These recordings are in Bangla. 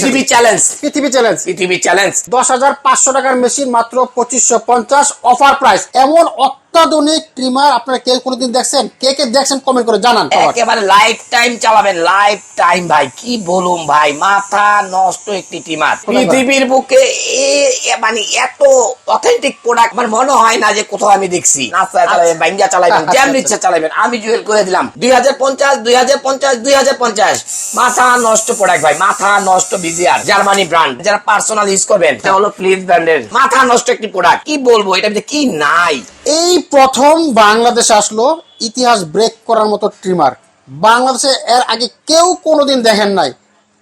পৃথিবী চ্যালেঞ্জ পৃথিবী চ্যালেঞ্জ পৃথিবী চ্যালেঞ্জ দশ হাজার পাঁচশো টাকার মেশিন মাত্র পঁচিশশো পঞ্চাশ অফার প্রাইস এমন অত্যাধুনিক ট্রিমার আপনারা কেউ কোনোদিন দেখছেন? কে কে দেখছেন কমেন্ট করে জানান একেবারে লাইফ টাইম চালাবেন লাইফ টাইম ভাই কি বলুম ভাই মাথা নষ্ট একটি ভাই? পৃথিবীর বুকে মানে এত অথেন্টিক প্রোডাক্ট আমার মনে হয় না যে কোথাও আমি দেখছি। নাস্তা চালাবেন বাইঙ্গা চালাবেন আচ্ছা, যেমন আচ্ছা। ইচ্ছা চালাবেন। আমি জুয়েল করে দিলাম। দুই হাজার পঞ্চাশ দুই হাজার পঞ্চাশ দুই হাজার পঞ্চাশ। মাথা নষ্ট প্রোডাক্ট ভাই মাথা নষ্ট বিজিআর জার্মানি ব্র্যান্ড যারা পার্সোনাল ইউজ করবেন এটা হলো ফ্লিপ ব্র্যান্ডের মাথা নষ্ট একটি প্রোডাক্ট কি বলব এটা কি নাই? এই প্রথম বাংলাদেশে আসলো ইতিহাস ব্রেক করার মতো ট্রিমার বাংলাদেশে এর আগে কেউ কোনোদিন দেখেন নাই।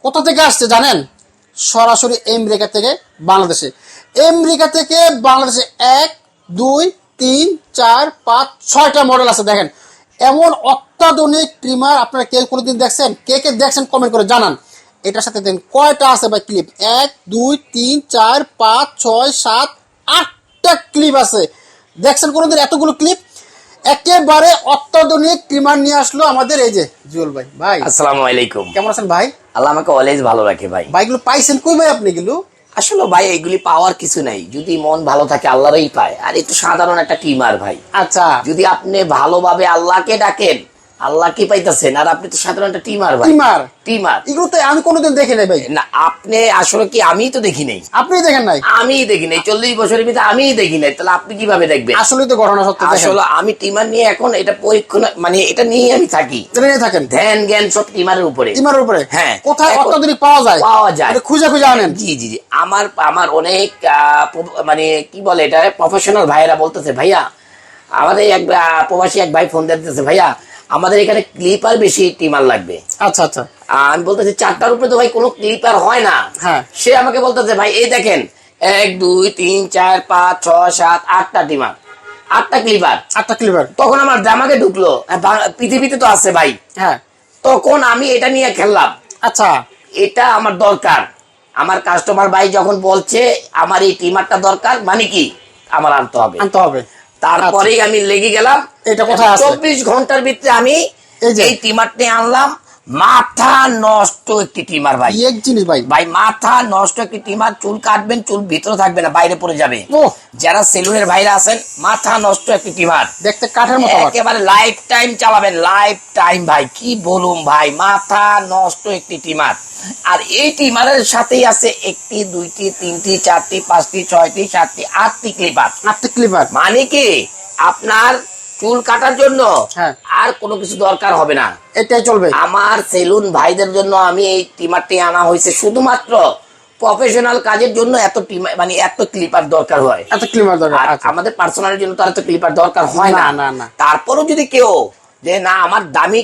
কোথা থেকে আসছে জানেন? সরাসরি আমেরিকা থেকে বাংলাদেশে। আমেরিকা থেকে বাংলাদেশে এক, দুই, তিন, চার, পাঁচ, ছয়টা মডেল আছে দেখেন। এমন অত্যাধুনিক ট্রিমার আপনারা কেউ কোনোদিন দেখছেন? কে কে দেখছেন কমেন্ট করে জানান। এটার সাথে দেন কয়টা আছে ভাই ক্লিপ এক, দুই, তিন, চার, পাঁচ, ছয়, সাত, আটটা ক্লিপ আছে। দেখছেন কোনোদিন এতগুলো ক্লিপ একেবারে অত্যাধুনিক ক্রিমার নিয়ে আসলো আমাদের এই যে জুয়েল ভাই। ভাই আসসালামু আলাইকুম। কেমন আছেন ভাই? আল্লাহ আমাকে অলওয়েজ ভালো রাখে ভাই। ভাইগুলো পাইছেন কই ভাই আপনি গুলো আসলে ভাই এগুলি পাওয়ার কিছু নাই। যদি মন ভালো থাকে আল্লাহরই পায়। আর একটু সাধারণ একটা টিমার ভাই। আচ্ছা। যদি আপনি ভালোভাবে আল্লাহকে ডাকেন আল্লাহকে পাইতেছেন? আর আপনি তো সাধারণ একটা টিমার ভাই। টিমার? টিমার। এগুলো তো আমি কোনোদিন দেখি নাই ভাই। না আপনি আসলে কি আমি তো দেখি নাই? আপনি দেখেন নাই? আমি দেখি নাই। চল্লিশ বছরের ভিতরে আমি দেখি নাই। তাহলে আপনি কীভাবে দেখবেন? আসলেই তো ঘটনা সত্য আসলে আমি টিমার নিয়ে এখন এটা পরীক্ষণ মানে এটা নিয়ে আমি থাকি। থাকেন? ধ্যান জ্ঞান সব টিমারের উপরে। টিমারের উপরে? হ্যাঁ। কোথায় অত্যাধুনিক পাওয়া যায়? পাওয়া যায়। খুঁজে খুঁজে আনেন। জি জি জি। আমার আমার অনেক মানে কি বলে এটা? প্রফেশনাল ভাইয়েরা বলতেছে ভাইয়া আমাদের এক প্রবাসী এক ভাই ফোন দিতেছে ভাইয়া আমাদের এখানে ক্লিপার বেশি টিমার লাগবে। আচ্ছা আচ্ছা। আমি বলতেছি চারটার উপরে তো ভাই কোনো ক্লিপার হয় না। হ্যাঁ। সে আমাকে বলতেছে ভাই এই দেখেন এক দুই তিন চার পাঁচ ছয় সাত আটটা টিমার। আটটা ক্লিপার আটটা ক্লিপার তখন আমার জামাকে ঢুকলো। পৃথিবীতে তো আছে ভাই। হ্যাঁ। তখন আমি এটা নিয়ে খেললাম। আচ্ছা। এটা আমার দরকার। আমার কাস্টমার ভাই যখন বলছে আমার এই টিমারটা দরকার মানে কি? আমার আনতে হবে। আনতে হবে। তারপরেই আমি লেগে গেলাম। এটা কোথায় চব্বিশ ঘণ্টার ভিতরে আমি এই টিমারটি আনলাম। মাথা নষ্ট একটি টিমার ভাই। এক জিনিস ভাই? ভাই মাথা নষ্ট একটি টিমার চুল কাটবেন চুল ভিতরে থাকবে না বাইরে পড়ে যাবে। যারা সেলুনের ভাইরা আছেন মাথা নষ্ট একটি টিমার। দেখতে কাঠের মতো একেবারে লাইফ টাইম চালাবেন লাইফ টাইম ভাই কি বলুম ভাই মাথা নষ্ট একটি টিমার। আর এই টিমারের সাথেই আছে একটি দুইটি তিনটি চারটি পাঁচটি ছয়টি সাতটি আটটি ক্লিপার আটটি ক্লিপার মানে কি? আপনার চুল কাটার জন্য হ্যাঁ। আর কোনো কিছু দরকার হবে না। এটাই চলবে। আমার সেলুন ভাইদের জন্য আমি এই টিমারটি আনা হয়েছে শুধুমাত্র প্রফেশনাল কাজের জন্য এত টিমার মানে এত ক্লিপার দরকার হয়। এত ক্লিপার দরকার আচ্ছা। আমাদের পার্সোনালের জন্য তো এত ক্লিপার দরকার হয় না। না, না। তারপরও যদি কেউ যে না আমার দামি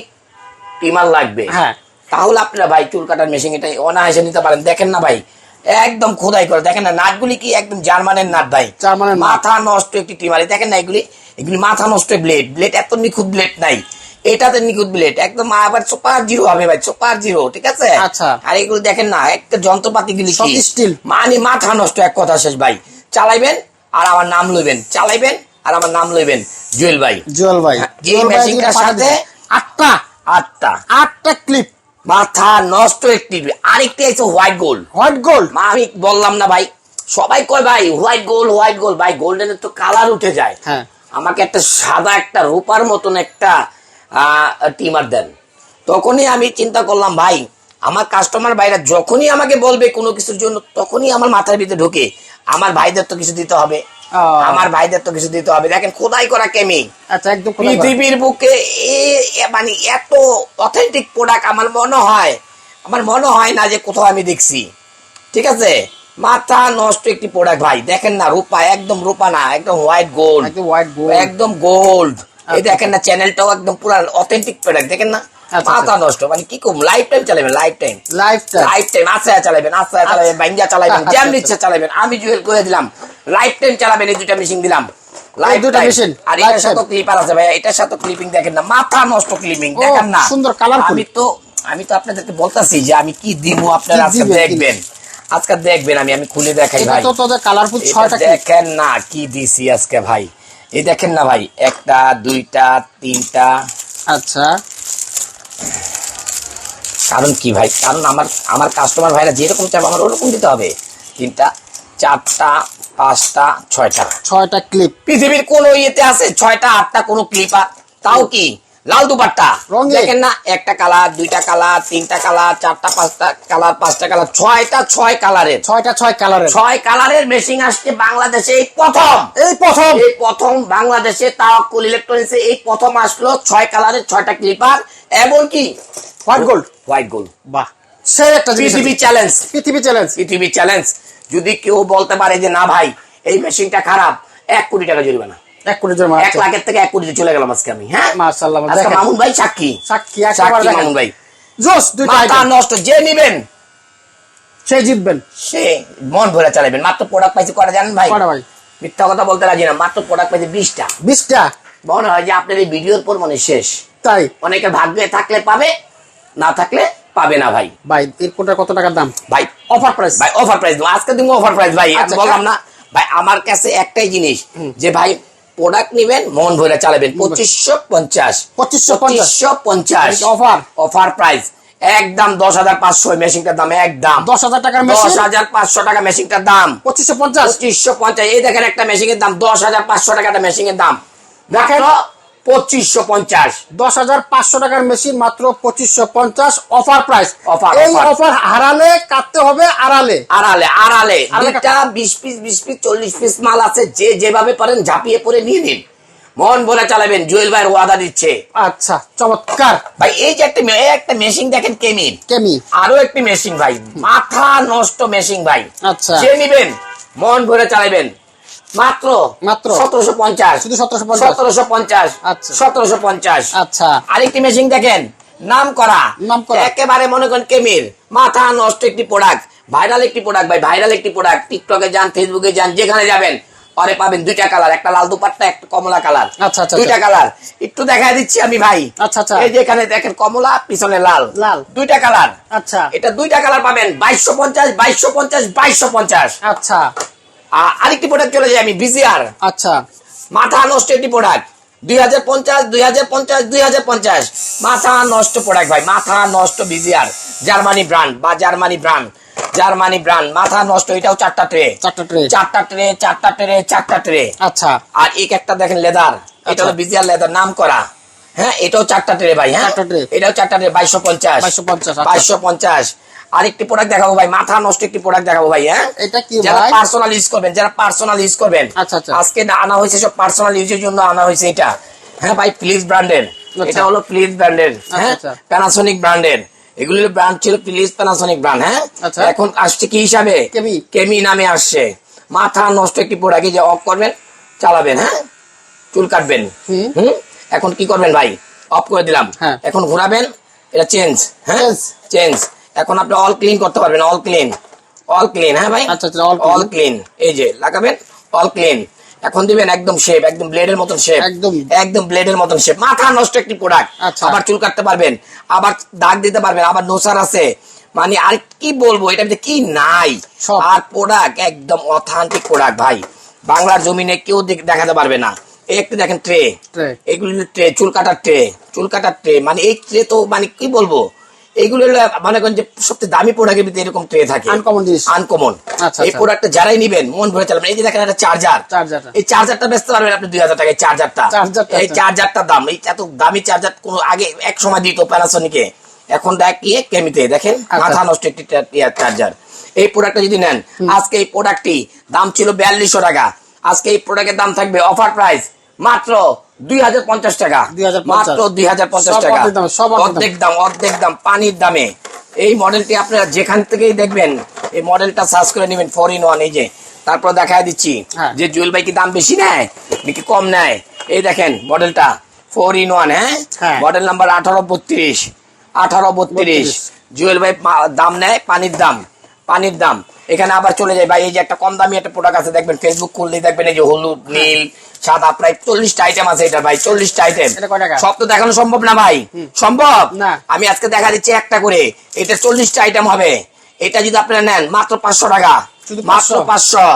ট্রিমার লাগবে। হ্যাঁ। তাহলে আপনারা ভাই চুল কাটার মেশিন এটা অনায়াসে নিতে পারেন। দেখেন না ভাই একদম খোদাই করে। দেখেন না নাটগুলি কি একদম জার্মানের নাট ভাই? জার্মানের মাথা নষ্ট একটি ট্রিমার দেখেন না এগুলি? এগুলি মাথা নষ্ট ব্লেড। ব্লেড এত নিখুঁত ব্লেড নাই। এটাতে নিখুঁত ব্লেড। একদম আবার সুপার জিরো হবে ভাই সুপার জিরো ঠিক আছে? আচ্ছা। আর এগুলো দেখেন না একটা যন্ত্রপাতি গুলি কি? মানে মাথা নষ্ট এক কথা শেষ ভাই। চালাইবেন আর আমার নাম লইবেন। চালাইবেন আর আমার নাম লইবেন। জুয়েল ভাই। জুয়েল ভাই। হ্যাঁ, এই মেশিনটার সাথে আটটা। আটটা। আটটা ক্লিপ মাথা নষ্ট একটি আরেকটি আছে হোয়াইট গোল্ড। White gold? মা আমি বললাম না ভাই সবাই কয় ভাই হোয়াইট গোল্ড হোয়াইট গোল্ড ভাই গোল্ডেনের তো কালার উঠে যায়। হ্যাঁ। আমাকে একটা সাদা একটা রূপার মতন একটা টিমার দেন। তখনই আমি চিন্তা করলাম ভাই আমার কাস্টমার ভাইরা যখনই আমাকে বলবে কোনো কিছুর জন্য তখনই আমার মাথার ভিতরে ঢোকে। আমার ভাইদের তো কিছু দিতে হবে। আমার ভাইদের তো কিছু দিতে হবে। দেখেন খোদাই করা কেমি। আচ্ছা একদম পৃথিবীর বুকে মানে এত অথেন্টিক প্রোডাক্ট আমার মনে হয় আমার মনে হয় না যে কোথাও আমি দেখছি। ঠিক আছে? মাথা নষ্ট একটি প্রোডাক্ট ভাই। দেখেন না রূপা একদম রূপা না একদম হোয়াইট গোল্ড একদম হোয়াইট গোল্ড একদম গোল্ড এই আচ্ছা। দেখেন না চ্যানেলটাও একদম পুরো অথেন্টিক প্রোডাক্ট দেখেন না? মাথা নষ্ট মানে কি কম? লাইফ টাইম চালাবেন lifetime life lifetime আস্তে চালাবেন আস্তে চালাবেন চালাবেন আচ্ছা, যেমন আচ্ছা। চালাবেন আমি জুয়েল করে দিলাম। লাইফ টাইম চালাবেন এই দুটা মেশিন দিলাম। টাইম machine, আর এটার সাথে ক্লিপার আছে ভাই এটার সাথে ক্লিপিং দেখেন না মাথা নষ্ট ক্লিপিং দেখেন না। সুন্দর, colourful। আমি তো আমি তো আপনাদেরকে বলতাছি যে আমি কি দিব আপনারা আজকে দেখবেন। আজকে দেখবেন আমি আমি খুলে দেখাই ভাই। তো তোদের কালারফুল ছয়টা দেখেন না কি দিছি আজকে ভাই। এই দেখেন না ভাই একটা দুইটা তিনটা। আচ্ছা। কারণ কি ভাই? কারণ আমার আমার কাস্টমার ভাইরা যেরকম চাবে আমার ওরকম দিতে হবে। তিনটা চারটা পাঁচটা ছয়টা। ছয়টা ক্লিপ পৃথিবীর কোন ইয়েতে আছে ছয়টা আটটা কোনো ক্লিপার তাও কি? লাল দুপাট্টা। দেখেন না একটা কালার দুইটা কালার তিনটা কালার চারটা পাঁচটা কালার পাঁচটা কালার ছয়টা ছয় কালারের ছয়টা ছয় কালারের ছয় কালারের মেশিন আসছে বাংলাদেশে এই প্রথম। এই প্রথম। এই প্রথম বাংলাদেশে তাওয়াক্কুল ইলেকট্রনিক্সে এই প্রথম আসলো ছয় কালারের ছয়টা ক্লিপার এমনকি হোয়াইট গোল্ড হোয়াইট গোল্ড বাহ। সেই একটা পৃথিবী চ্যালেঞ্জ পৃথিবী চ্যালেঞ্জ পৃথিবী চ্যালেঞ্জ যদি কেউ বলতে পারে যে না ভাই এই মেশিনটা খারাপ এক কোটি টাকা জরিমানা। এক কোটি জমা এক লাখের থেকে এক কোটিতে চলে গেলাম আজকে আমি হ্যাঁ? মাশাআল্লাহ, মামুন ভাই সাক্ষী। সাক্ষী মামুন ভাই। জোস মাথা নষ্ট যে নিবেন সে জিতবেন। সে মন ভরে চালাবেন। মাত্র প্রোডাক্ট পাইছে করা জানেন ভাই? কটা ভাই? মিথ্যা কথা বলতে রাজি না। মাত্র প্রোডাক্ট পাইছে বিশটা। বিশটা? মনে হয় যে আপনার এই ভিডিওর পর মনে শেষ। তাই? অনেকের ভাগ্যে থাকলে পাবে না থাকলে পাবে না ভাই। ভাই এর কোনটা কত টাকার দাম? ভাই অফার প্রাইস ভাই অফার প্রাইস আজকে তুমি অফার প্রাইস ভাই আচ্ছা, বললাম না। ভাই আমার কাছে একটাই জিনিস যে ভাই প্রোডাক্ট নিবেন মন ভরে চালাবেন। পঁচিশশো পঞ্চাশ। 2550 পঞ্চাশ। অফার অফার প্রাইস একদম দশ হাজার পাঁচশো মেশিনটার দাম একদম। দশ হাজার টাকার দশ হাজার পাঁচশো টাকা মেশিনটার দাম। পঁচিশশো পঞ্চাশ। পঁচিশশো পঞ্চাশ। এই দেখেন একটা মেশিনের দাম দশ হাজার পাঁচশো টাকা একটা মেশিনের দাম। দেখেন। পঁচিশশো পঞ্চাশ। দশ হাজার পাঁচশো টাকার মেশিন মাত্র পঁচিশশো পঞ্চাশ। অফার প্রাইস Offer, এই অফার হারালে কাটতে হবে আড়ালে। আড়ালে আড়ালে। দুইটা বিশ পিস বিশ পিস চল্লিশ পিস মাল আছে যে যেভাবে পারেন ঝাঁপিয়ে পরে নিয়ে নিন। মন ভরে চালাবেন জুয়েল ভাইয়ের ওয়াদা দিচ্ছে। আচ্ছা চমৎকার। ভাই এই যে একটা এই একটা মেশিন দেখেন কেমিন। কেমি। আরও একটি মেশিন ভাই। মাথা নষ্ট মেশিন ভাই। আচ্ছা। যে নিবেন মন ভরে চালাবেন। মাত্র? মাত্র? সতেরোশো পঞ্চাশ। শুধু 1750? সতেরোশো পঞ্চাশ। আচ্ছা। সতেরোশো পঞ্চাশ। আচ্ছা। আরেকটি মেশিন দেখেন নাম করা নাম করা। একেবারে মনে করেন কেমির। মাথা নষ্ট একটি প্রোডাক্ট ভাইরাল একটি প্রোডাক্ট ভাই ভাইরাল একটি প্রোডাক্ট টিকটকে যান ফেসবুকে যান যেখানে যাবেন পরে পাবেন দুইটা কালার একটা লাল দুপাট্টা একটা কমলা কালার আচ্ছা, আচ্ছা, দুইটা কালার একটু দেখা দিচ্ছি আমি ভাই। আচ্ছা, আচ্ছা। এই যে এখানে দেখেন কমলা পিছনে লাল। লাল। দুইটা কালার আচ্ছা। এটা দুইটা কালার পাবেন বাইশশো পঞ্চাশ বাইশশো পঞ্চাশ বাইশশো পঞ্চাশ। আচ্ছা। আরেকটি প্রোডাক্ট চলে যায় আমি বিজিআর আচ্ছা। মাথা নষ্ট একটি প্রোডাক্ট দুই হাজার পঞ্চাশ দুই হাজার পঞ্চাশ দুই হাজার পঞ্চাশ। মাথা নষ্ট প্রোডাক্ট ভাই মাথা নষ্ট বিজিআর জার্মানি ব্র্যান্ড বা জার্মানি ব্র্যান্ড জার্মানি ব্র্যান্ড। মাথা নষ্ট এটাও চারটা ট্রে চারটা ট্রে চারটা ট্রে চারটা ট্রে চারটা ট্রে আচ্ছা। আর এক একটা দেখেন লেদার এটা আচ্ছা। হলো বিজিআর লেদার নাম করা হ্যাঁ এটাও চারটা ট্রে ভাই হ্যাঁ? এটাও চারটা ট্রে বাইশশো পঞ্চাশ। 2250, আচ্ছা। বাইশশো পঞ্চাশ। আরেকটি প্রোডাক্ট দেখাবো ভাই মাথা নষ্ট একটি প্রোডাক্ট দেখাবো ভাই হ্যাঁ? এটা কি যারা পার্সোনাল ইউজ করবেন যারা পার্সোনাল ইউজ করবেন আচ্ছা, আচ্ছা। আজকে না আনা হয়েছে সব পার্সোনাল ইউজের জন্য আনা হয়েছে এটা। হ্যাঁ ভাই প্লিজ ব্র্যান্ডের আচ্ছা। এটা হলো প্লিজ ব্র্যান্ডের হ্যাঁ? আচ্ছা। প্যানাসোনিক ব্র্যান্ডের এগুলোর ব্র্যান্ড ছিল প্লিজ প্যানাসোনিক ব্র্যান্ড হ্যাঁ? আচ্ছা। এখন আসছে কি হিসাবে? কেমি। কেমি নামে আসছে। মাথা নষ্ট একটি প্রোডাক্ট যে অফ করবেন চালাবেন হ্যাঁ? চুল কাটবেন। হুম। হুম? এখন কি করবেন ভাই? অফ করে দিলাম। হ্যাঁ। এখন ঘোরাবেন এটা চেঞ্জ হ্যাঁ? চেঞ্জ এখন আপনি অল ক্লিন করতে পারবেন অল ক্লিন অল ক্লিন হ্যাঁ ভাই? আচ্ছা, আচ্ছা, অল ক্লিন এই যে লাগাবেন? অল ক্লিন এখন দিবেন একদম শেপ একদম ব্লেডের মতন শেপ একদম। একদম ব্লেডের মতন শেপ মাথা নষ্ট একটি প্রোডাক্ট আচ্ছা। আবার চুল কাটতে পারবেন। আবার দাগ দিতে পারবেন। আবার নোসার আছে। মানে আর কি বলব এটা কি নাই। আর প্রোডাক্ট একদম অথেন্টিক প্রোডাক্ট ভাই। বাংলার জমিনে কেউ দেখ- দেখাতে পারবে না। এই একটু দেখেন ট্রে। এগুলি ট্রে চুল কাটার ট্রে চুল কাটার ট্রে মানে এই ট্রে তো মানে কি বলব? এইগুলো মনে করেন যে সবচেয়ে দামি প্রোডাক্টের ভিতরে এরকম থাকে। Uncommon জিনিস। আনকমন আচ্ছা, এই আচ্ছা। প্রোডাক্টটা যারাই নিবেন মন ভরে চালাবেন। এই যে দেখেন একটা চার্জার এই চার্জারটা বেচতে পারবেন আপনি দুই হাজার টাকায় চার্জারটা চার্জারটা, এই আচ্ছা। চার্জারটার দাম। এই এত দামি চার্জার কোনো আগে এক সময় দিত প্যানাসোনিকে এখন দেখ কি কেমিতে দেখেন? আচ্ছা। মাথা নষ্ট একটি চার্জার এই প্রোডাক্টটা যদি নেন আজকে এই প্রোডাক্টটি দাম ছিল বিয়াল্লিশশো টাকা। আজকে এই প্রোডাক্টের দাম থাকবে অফার প্রাইস মাত্র দুই হাজার পঞ্চাশ টাকা। মাত্র দুই হাজার পঞ্চাশ টাকা। অর্ধেক দামে, অর্ধেক দাম। পানির দামে। এই মডেলটি আপনারা যেখান থেকেই দেখবেন এই মডেলটা সার্চ করে নেবেন ফোর ইন ওয়ান এই যে। তারপর দেখা দিচ্ছি হ্যাঁ। যে জুয়েল ভাই কি দাম বেশি নেয় নাকি কম নেয়? এই দেখেন মডেলটা ফোর ইন ওয়ান হ্যাঁ? হ্যাঁ। মডেল নাম্বার আঠারো বত্রিশ আঠারো বত্রিশ। জুয়েল ভাই দাম নেয় পানির দাম পানির দাম। এখানে আবার চলে যায় ভাই এই যে একটা কম দামি একটা প্রোডাক্ট আছে দেখবেন ফেসবুক খুললেই দেখবেন এই যে হলুদ নীল সাদা প্রায় চল্লিশটা আইটেম আছে এটা ভাই চল্লিশটা আইটেম? সব তো দেখানো সম্ভব না ভাই? সম্ভব। আমি আজকে দেখা দিচ্ছি একটা করে। এটা চল্লিশটা আইটেম হবে। এটা যদি আপনারা নেন মাত্র পাঁচশো টাকা। মাত্র পাঁচশো?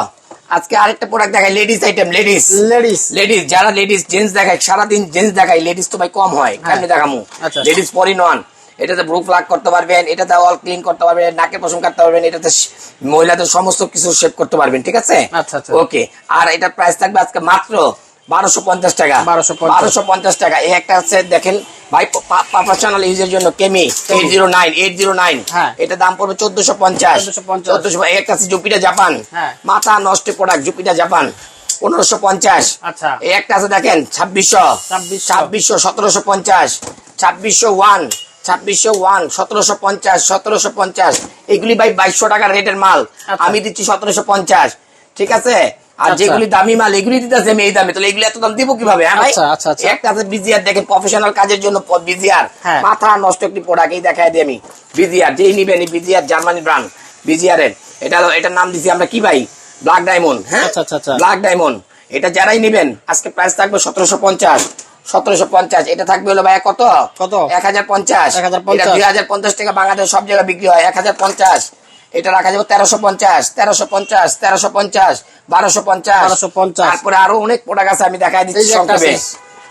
আজকে আরেকটা প্রোডাক্ট দেখায় ladies item ladies ladies ladies যারা লেডিস জেন্টস দেখায় সারাদিন জেন্টস দেখায় লেডিস তো ভাই কম হয়। হ্যাঁ। কেমনি দেখামু। লেডিস পরি নন এটাতে ব্রু ফ্লাগ করতে পারবেন এটাতে অল ক্লিন করতে পারবেন নাকে পশম কাটতে পারবেন এটাতে মহিলাদের সমস্ত কিছু শেভ করতে পারবেন ঠিক আছে? আচ্ছা, আচ্ছা। ওকে আর এটার প্রাইস থাকবে আজকে মাত্র বারোশো পঞ্চাশ টাকা। 1250 বারোশো পঞ্চাশ টাকা। এই একটা আছে দেখেন ভাই প্রফেশনাল ইউজের জন্য কেমি eight zero nine eight zero nine হ্যাঁ। এটা দাম পড়বে চোদ্দশো পঞ্চাশ। 1450 চোদ্দশো একটা আছে জুপিটা জাপান হ্যাঁ। মাথা নষ্ট প্রোডাক্ট জুপিটা জাপান পনেরোশো পঞ্চাশ। আচ্ছা। এই একটা আছে দেখেন ছাব্বিশশো। ছাব্বিশশো। সতেরোশো পঞ্চাশ। ছাব্বিশশো ওয়ান ছাব্বিশশো ওয়ান সতেরোশো পঞ্চাশ সতেরোশো পঞ্চাশ। এগুলি ভাই বাইশশো টাকার রেটের মাল। আচ্ছা। আমি দিচ্ছি সতেরোশো পঞ্চাশ। ঠিক আছে? আর আচ্ছা। যেগুলি দামি মাল এগুলি দিতেছে আমি এই দামে। তাহলে এগুলি এত দাম দিব কীভাবে হ্যাঁ ভাই? আচ্ছা। একটা আছে বিজিআর দেখেন প্রফেশনাল কাজের জন্য বিজিআর। হ্যাঁ। মাথা নষ্ট একটি প্রোডাক্ট এই দিই আমি। বিজিআর যেই নিবেন বিজিআর জার্মানি ব্র্যান্ড বিজিআর এর। এটা এটার নাম দিছি আমরা কি ভাই? ব্ল্যাক ডায়মন্ড হ্যাঁ। ব্ল্যাক ডায়মন্ড এটা যারাই নিবেন আজকে প্রাইস থাকবে সতেরোশো পঞ্চাশ। সতেরোশো পঞ্চাশ। এটা থাকবে হলো ভাই কত? কত? এক হাজার পঞ্চাশ। 1050 দুই হাজার পঞ্চাশ টাকা বাংলাদেশ সব জায়গায় বিক্রি হয়। এক হাজার পঞ্চাশ। এটা রাখা যাবে তেরোশো পঞ্চাশ। তেরোশো পঞ্চাশ তেরোশো পঞ্চাশ বারোশো পঞ্চাশ। 1250 তারপরে আরও অনেক প্রোডাক্ট আছে আমি দেখাই দিচ্ছি সংক্ষেপে।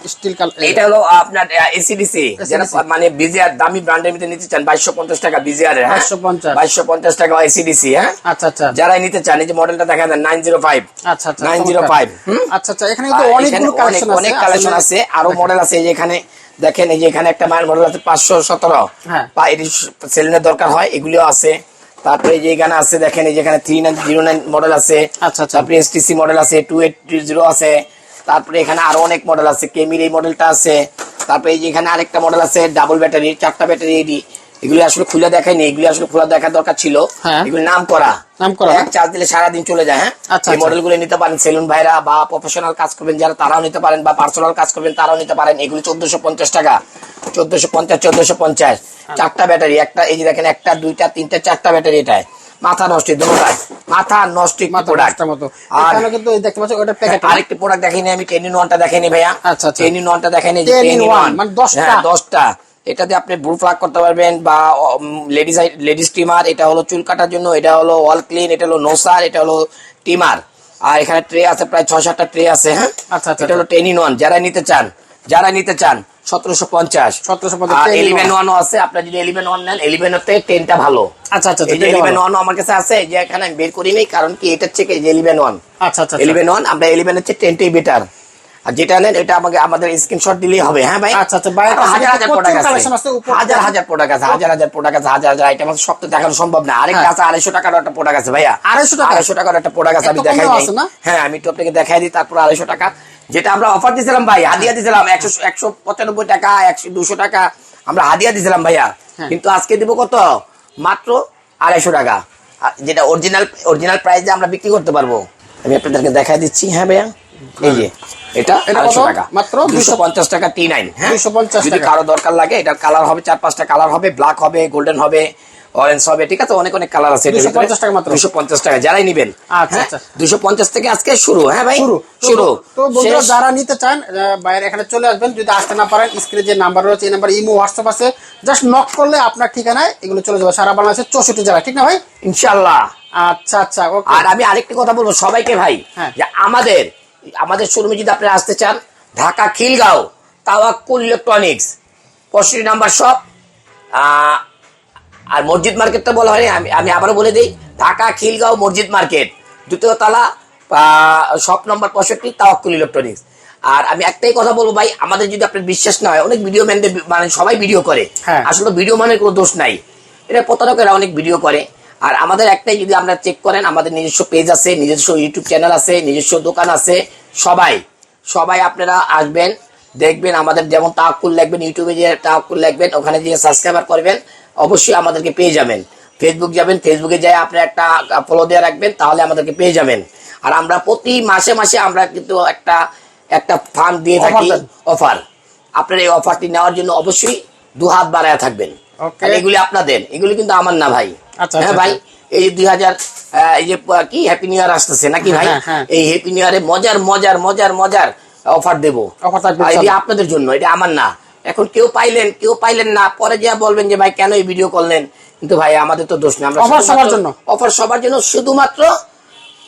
স্টিল কালার এটা হলো আপনার এসিডিসি যারা মানে বিজিআর দামি ব্র্যান্ডের নিতে চান বাইশশো পঞ্চাশ টাকা বিজিআর এর হ্যাঁ 2250 টাকা এসিডিসি হ্যাঁ? আচ্ছা আচ্ছা। যারাই নিতে চান এই যে মডেলটা দেখা যায় নাইন জিরো ফাইভ। আচ্ছা আচ্ছা নাইন জিরো ফাইভ আচ্ছা আচ্ছা এখানে কিন্তু অনেকগুলো কালেকশন আছে অনেক কালেকশন আছে। আরও মডেল আছে যে এখানে দেখেন এই যে এখানে একটা মায়ের মডেল আছে পাঁচশো সতেরো। হ্যাঁ। সেলিনের দরকার হয় এগুলিও আছে। তারপরে এই যে এখানে আছে দেখেন এই যে এখানে three nine zero nine model আছে। আচ্ছা, আচ্ছা। তারপরে এসটিসি মডেল আছে টু এইট জিরো আছে। তারপরে এখানে আরও অনেক মডেল আছে। কেমির এই মডেলটা আছে। তারপরে এই যে এখানে আরেকটা মডেল আছে ডাবল ব্যাটারি চারটা ব্যাটারি এডি এগুলি আসলে খুলে দেখায়নি এগুলি আসলে খোলা দেখার দরকার ছিল। হ্যাঁ। এগুলি নাম করা নাম করা, এক চার্জ দিলে সারাদিন চলে যায় হ্যাঁ? আচ্ছা, এই আচ্ছা। মডেলগুলো নিতে পারেন সেলুন ভাইরা বা প্রফেশনাল কাজ করবেন যারা তারাও নিতে পারেন বা পার্সোনাল কাজ করবেন তারাও নিতে পারেন। এগুলো চোদ্দশো পঞ্চাশ টাকা। চোদ্দশো পঞ্চাশ চোদ্দশো পঞ্চাশ। চারটা ব্যাটারি একটা এই যে দেখেন একটা দুইটা তিনটা চারটা ব্যাটারি এটায়। মাথা নষ্ট মাথা নষ্ট মাত্র প্রোডাক্ট মতো। আর এখানে কিন্তু দেখতে পাচ্ছ ওটা প্যাকেট আরেকটি প্রোডাক্ট দেখাইনি আমি টেন ইন ওয়ানটা দেখাইনি ভাইয়া। আচ্ছা, আচ্ছা। টেন ইন ওয়ানটা দেখাইনি 10 in টেন ইন 1, ওয়ান মানে 10টা? হ্যাঁ দশটা। এটাতে আপনি ব্রু ফ্লাগ করতে পারবেন বা লেডিস লেডিস টিমার এটা হলো চুল কাটার জন্য এটা হলো অল ক্লিন এটা হলো নোসার এটা হলো টিমার আর এখানে ট্রে আছে প্রায় ছয় সাতটা ট্রে আছে হ্যাঁ? আচ্ছা, আচ্ছা, এটা হলো টেন ইন ওয়ান যারা নিতে চান যারা নিতে চান সতেরোশো পঞ্চাশ। 1750 আর 10 in এলিভেন 1 ওয়ানও আছে আপনার যদি এলিভেন ওয়ান নেন এলিভেন হতে টেনটা ভালো। আচ্ছা আচ্ছা ওয়ান আমার কাছে আছে যে এখানে আমি বের করিনি কারণ কি এটার থেকে যে ওয়ান আচ্ছা আচ্ছা এলিভেন ওয়ান আমরা এলিভেন হচ্ছে টেনটাই বেটার আর যেটা নেন এটা আমাকে আমাদের স্ক্রিনশট দিলেই হবে হ্যাঁ ভাই? আচ্ছা, আচ্ছা, হাজার হাজার প্রোডাক্ট আছে। হাজার হাজার প্রোডাক্ট আছে হাজার হাজার প্রোডাক্ট আছে হাজার হাজার আইটেম আছে সব তো দেখানো সম্ভব না। আরেকটা হ্যাঁ। আছে আড়াইশো টাকার একটা প্রোডাক্ট আছে ভাইয়া। 250 টাকা? আড়াইশো টাকার একটা প্রোডাক্ট আছে আমি দেখাই দিই না? হ্যাঁ আমি তো আপনাকে দেখাই দিই তারপর আড়াইশো টাকা। যেটা আমরা অফার দিয়েছিলাম ভাই হাদিয়া দিয়েছিলাম একশো একশো পঁচানব্বই টাকা একশো দুশো টাকা আমরা হাদিয়া দিয়েছিলাম ভাইয়া। হ্যাঁ। কিন্তু আজকে দিব কত? মাত্র আড়াইশো টাকা। যেটা অরিজিনাল অরিজিনাল প্রাইসে আমরা বিক্রি করতে পারব। আমি আপনাদেরকে দেখাই দিচ্ছি হ্যাঁ ভাইয়া? এই যে এটা এটা আড়াইশো কত? টাকা। মাত্র দুশো পঞ্চাশ টাকা টি নাইন হ্যাঁ? 250 যদি টাকা। কারও দরকার লাগে এটার কালার হবে চার পাঁচটা কালার হবে ব্ল্যাক হবে গোল্ডেন হবে। অরেঞ্জ হবে ঠিক আছে? অনেক অনেক কালার আছে 250 টাকা মাত্র। দুশো পঞ্চাশ টাকা যারাই নিবেন। আচ্ছা, আচ্ছা। দুশো পঞ্চাশ থেকে আজকে শুরু হ্যাঁ ভাই? শুরু শুরু। তো বন্ধুরা যারা নিতে চান বাইরে এখানে চলে আসবেন। যদি আসতে না পারেন স্ক্রিনে যে নাম্বার রয়েছে এই নাম্বার ইমো হোয়াটসঅ্যাপ আছে। জাস্ট নক করলে আপনার ঠিকানায় এগুলো চলে যাবে। সারা বাংলাদেশের চৌষট্টি জেলা ঠিক না ভাই? ইনশাল্লাহ আচ্ছা আচ্ছা আর আমি আরেকটি কথা বলব সবাইকে ভাই হ্যাঁ। যে আমাদের আমাদের শোরুমে যদি আপনি আসতে চান ঢাকা খিলগাঁও তাওয়াক্কুল ইলেকট্রনিক্স পঁয়ষট্টি নাম্বার শপ আর মসজিদ মার্কেট তো বলা হয়নি আমি আমি আবারও বলে দিই ঢাকা খিলগাঁও মসজিদ মার্কেট। দ্বিতীয় তলা শপ নম্বর পঁয়ষট্টি তাওয়াক্কুল ইলেকট্রনিক্স। আর আমি একটাই কথা বলব ভাই আমাদের যদি আপনার বিশ্বাস না হয় অনেক ভিডিও ম্যানদের মানে সবাই ভিডিও করে। হ্যাঁ। আসলে ভিডিও মানের কোনো দোষ নাই। এটা প্রতারকেরা অনেক ভিডিও করে। আর আমাদের একটাই যদি আমরা চেক করেন আমাদের নিজস্ব পেজ আছে নিজস্ব ইউটিউব চ্যানেল আছে নিজস্ব দোকান আছে সবাই সবাই আপনারা আসবেন দেখবেন আমাদের যেমন তাকুল লাগবেন ইউটিউবে যে তাকুল লাগবেন ওখানে যে সাবস্ক্রাইবার করবেন। অবশ্যই আমাদেরকে পেয়ে যাবেন। ফেসবুক যাবেন ফেসবুকে যাই আপনি একটা ফলো দিয়ে রাখবেন তাহলে আমাদেরকে পেয়ে যাবেন। আর আমরা প্রতি মাসে মাসে আমরা কিন্তু একটা একটা ফান্ড দিয়ে থাকি অফার আপনার এই অফারটি নেওয়ার জন্য অবশ্যই দু হাত বাড়ায় থাকবেন. এগুলি আপনাদের এগুলি কিন্তু আমার না ভাই। আচ্ছা, হ্যাঁ আচ্ছা, ভাই এই যে দুই হাজার এই যে কি হ্যাপি নিউ ইয়ার আসতেছে নাকি ভাই? হ্যাঁ, হ্যাঁ। এই হ্যাপি নিউ ইয়ারে মজার মজার মজার মজার অফার দেবো। আপনাদের জন্য এটা আমার না। এখন কেউ পাইলেন কেউ পাইলেন না পরে যা বলবেন যে ভাই কেন এই ভিডিও করলেন কিন্তু ভাই আমাদের তো দোষ নেই। আমরা Offer সবার জন্য। অফার সবার জন্য শুধুমাত্র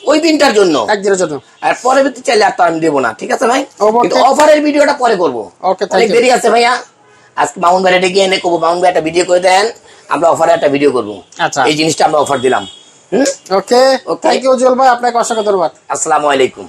ওই দিনটার জন্য। একদিনের জন্য। আর পরবর্তী চাইলে আর তো আমি দেবো না ঠিক আছে ভাই? Okay. কিন্তু অফারের ভিডিওটা পরে করব। অনেক দেরি আছে ভাইয়া। আজকে মামুন ভাই ডেকে এনে কবো। মামুন ভাই একটা ভিডিও করে দেন আমরা অফারে একটা ভিডিও করব। আচ্ছা। এই জিনিসটা আমরা অফার দিলাম। হুম? ওকে. থ্যাংক ইউ উজ্জ্বল ভাই আপনাকে অসংখ্য ধন্যবাদ। আসসালামু আলাইকুম।